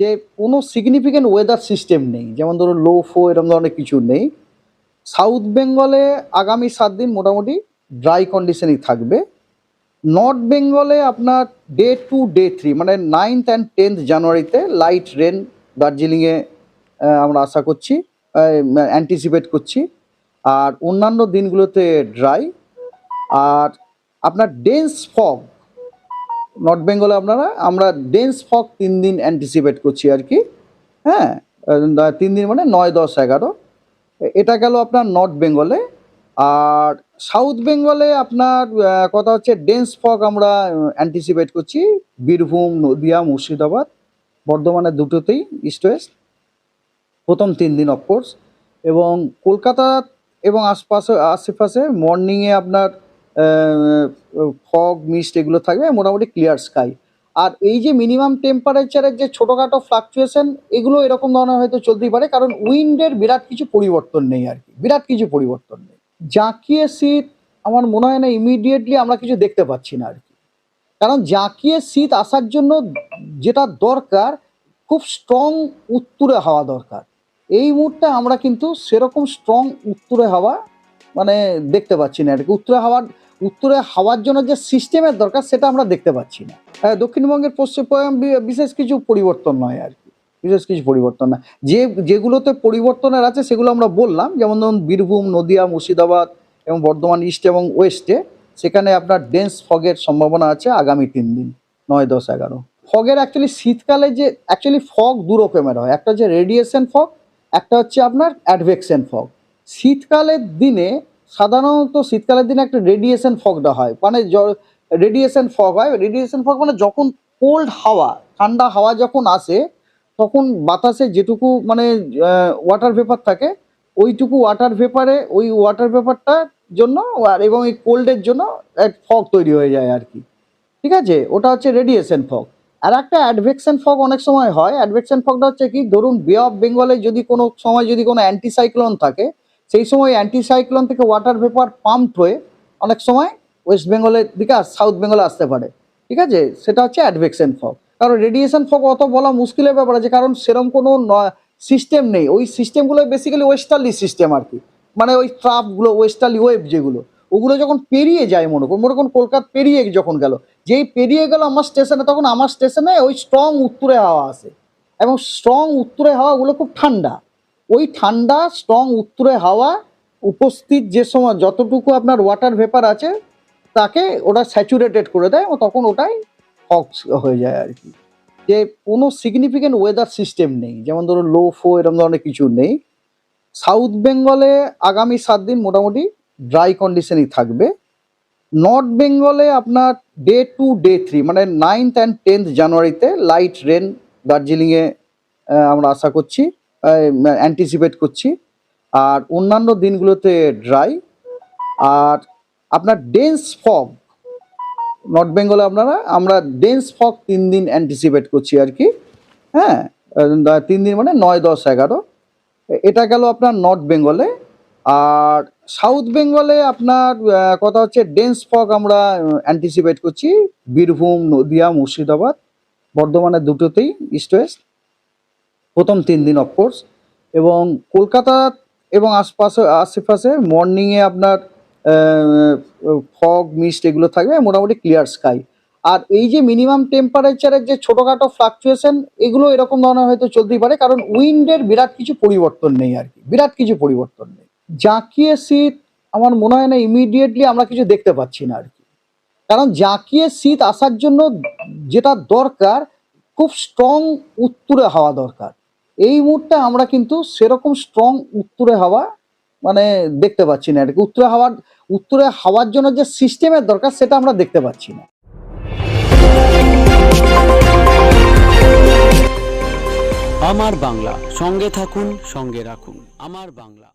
যে কোনো significant weather system নেই। যেমন ধরুন লো ফো এরকম ধরনের কিছু নেই। সাউথ বেঙ্গলে আগামী সাত দিন মোটামুটি ড্রাই কন্ডিশনই থাকবে। নর্থ বেঙ্গলে আপনার ডে টু ডে থ্রি মানে নাইনথ অ্যান্ড টেন্থ জানুয়ারিতে লাইট রেন দার্জিলিংয়ে আমরা আশা করছি অ্যান্টিসিপেট করছি। আর অন্যান্য দিনগুলোতে ড্রাই আর আপনার ডেন্স ফগ নর্থ বেঙ্গলে আপনারা, আমরা ডেন্স ফগ তিন দিন অ্যান্টিসিপেট করছি আর কি। হ্যাঁ তিন দিন মানে নয়, দশ, এগারো। এটা গেল আপনার নর্থ বেঙ্গলে আর সাউথ বেঙ্গলে আপনার কথা হচ্ছে ডেন্স ফগ আমরা অ্যান্টিসিপেট করছি। বীরভূম, নদিয়া, মুর্শিদাবাদ, বর্ধমানের দুটোতেই ইস্ট ওয়েস্ট প্রথম তিন দিন অফকোর্স এবং কলকাতা এবং আশপাশে, আশেপাশে মর্নিংয়ে আপনার ফগ মিস্ট এগুলো থাকবে, মোটামুটি ক্লিয়ার স্কাই আর এই যে মিনিমাম টেম্পারেচারের যে ছোটোখাটো ফ্লাকচুয়েশন এগুলো এরকম ধরনের হয়তো চলতেই পারে, কারণ উইন্ডের বিরাট কিছু পরিবর্তন নেই আর কি, বিরাট কিছু পরিবর্তন নেই। জাঁকিয়ে শীত, আমার মনে হয় না ইমিডিয়েটলি আমরা কিছু দেখতে পাচ্ছি না আর কি। কারণ জাঁকিয়ে শীত আসার জন্য যেটা দরকার, খুব স্ট্রং উত্তুরে হাওয়া দরকার। এই মুহূর্তে আমরা কিন্তু সেরকম স্ট্রং উত্তুরে হাওয়া মানে দেখতে পাচ্ছি না আর কি। উত্তরে হাওয়ার উত্তরে হাওয়ার জন্য যে সিস্টেমের দরকার, সেটা আমরা দেখতে পাচ্ছি না। হ্যাঁ দক্ষিণবঙ্গের পশ্চিম বিশেষ কিছু পরিবর্তন নয় আর কি। বিশেষ কিছু পরিবর্তন না যে, যেগুলোতে পরিবর্তনের আছে, সেগুলো আমরা বললাম, যেমন ধরুন বীরভূম, নদিয়া, মুর্শিদাবাদ এবং বর্ধমান ইস্ট এবং ওয়েস্টে সেখানে আপনার ডেন্স ফগের সম্ভাবনা আছে আগামী তিন দিন, নয়, দশ, এগারো। ফগের অ্যাকচুয়ালি শীতকালে যে অ্যাকচুয়ালি ফগ দু রকমের হয়। একটা হচ্ছে রেডিয়েশন ফগ একটা হচ্ছে আপনার অ্যাডভেকশন ফগ শীতকালের দিনে সাধারণত শীতকালের দিনে একটা রেডিয়েশন ফগটা হয়। মানে রেডিয়েশন ফগ হয়। রেডিয়েশন ফগ মানে যখন কোল্ড হাওয়া, ঠান্ডা হাওয়া যখন আসে, তখন বাতাসে যেটুকু মানে ওয়াটার ভেপার থাকে, ওইটুকু ওয়াটার ভেপারে ওই ওয়াটার ভেপারটার জন্য আর এবং এই কোল্ডের জন্য এক ফগ তৈরি হয়ে যায় আর কি। ঠিক আছে? ওটা হচ্ছে রেডিয়েশন ফগ আর একটা অ্যাডভেকশন ফগ অনেক সময় হয়। অ্যাডভেকশন ফগটা হচ্ছে কি, ধরুন বে অফ বেঙ্গলে যদি কোনো সময় যদি কোনো অ্যান্টিসাইক্লোন থাকে সেই সময় অ্যান্টিসাইক্লোন থেকে ওয়াটার ভেপার পাম্প হয়ে অনেক সময় ওয়েস্ট বেঙ্গলের দিকে সাউথ বেঙ্গলে আসতে পারে। ঠিক আছে? সেটা হচ্ছে অ্যাডভেকশন ফগ কারণ রেডিয়েশন ফগ অত বলা মুশকিলের ব্যাপার আছে, কারণ সেরকম কোনো সিস্টেম নেই। ওই সিস্টেমগুলো বেসিক্যালি ওয়েস্টার্লি সিস্টেম আর কি। মানে ওই ট্রাপগুলো ওয়েস্টার্লি ওয়েভ যেগুলো, ওগুলো যখন পেরিয়ে যায় মনে করুন মনে করুন কলকাতা পেরিয়ে যখন গেল, যেই পেরিয়ে গেল আমার স্টেশনে তখন আমার স্টেশনে ওই স্ট্রং উত্তরে হাওয়া আসে। এবং স্ট্রং উত্তরে হাওয়াগুলো খুব ঠান্ডা। ওই ঠান্ডা স্ট্রং উত্তরে হাওয়া উপস্থিত যে সময় যতটুকু আপনার ওয়াটার ভেপার আছে, তাকে ওটা স্যাচুরেটেড করে দেয় ও তখন ওটাই ফক্স হয়ে যায় আর কি। যে কোনো সিগনিফিকেন্ট ওয়েদার সিস্টেম নেই, যেমন ধরো লো ফো এরকম ধরনের কিছু নেই। সাউথ বেঙ্গলে আগামী সাত দিন মোটামুটি ড্রাই কন্ডিশনই থাকবে। নর্থ বেঙ্গলে আপনার ডে টু ডে থ্রি মানে নাইনথ অ্যান্ড টেন্থ জানুয়ারিতে লাইট রেন দার্জিলিংয়ে আমরা আশা করছি। অ্যান্টিসিপেট করছি। আর অন্যান্য দিনগুলোতে ড্রাই আর আপনার ডেন্স ফগ নর্থ বেঙ্গলে আপনারা, আমরা ডেন্স ফগ তিন দিন অ্যান্টিসিপেট করছি আর কি। হ্যাঁ তিন দিন মানে নয়, দশ, এগারো। এটা গেল আপনার নর্থ বেঙ্গলে আর সাউথ বেঙ্গলে আপনার কথা হচ্ছে ডেন্স ফগ আমরা অ্যান্টিসিপেট করছি। বীরভূম, নদিয়া, মুর্শিদাবাদ, বর্ধমানের দুটোতেই ইস্ট ওয়েস্ট প্রথম তিন দিন অফকোর্স এবং কলকাতা এবং আশপাশে, আশেপাশে মর্নিংয়ে আপনার ফগ মিস্ট এগুলো থাকবে, মোটামুটি ক্লিয়ার স্কাই আর এই যে মিনিমাম টেম্পারেচারের যে ছোটোখাটো ফ্লাকচুয়েশন এগুলো এরকম ধরনের হয়তো চলতেই পারে, কারণ উইন্ডের বিরাট কিছু পরিবর্তন নেই আর কি, বিরাট কিছু পরিবর্তন নেই। জাঁকিয়ে শীত, আমার মনে হয় না ইমিডিয়েটলি আমরা কিছু দেখতে পাচ্ছি না আর কি। কারণ জাঁকিয়ে শীত আসার জন্য যেটা দরকার, খুব স্ট্রং উত্তুরে হাওয়া দরকার। এই মুহূর্তে আমরা কিন্তু সেরকম স্ট্রং উত্তরে হাওয়া মানে দেখতে পাচ্ছি না আর কি উত্তরে হাওয়ার উত্তরে হাওয়ার জন্য যে সিস্টেমের দরকার, সেটা আমরা দেখতে পাচ্ছি না। আমার বাংলা, সঙ্গে থাকুন, সঙ্গে রাখুন। আমার বাংলা।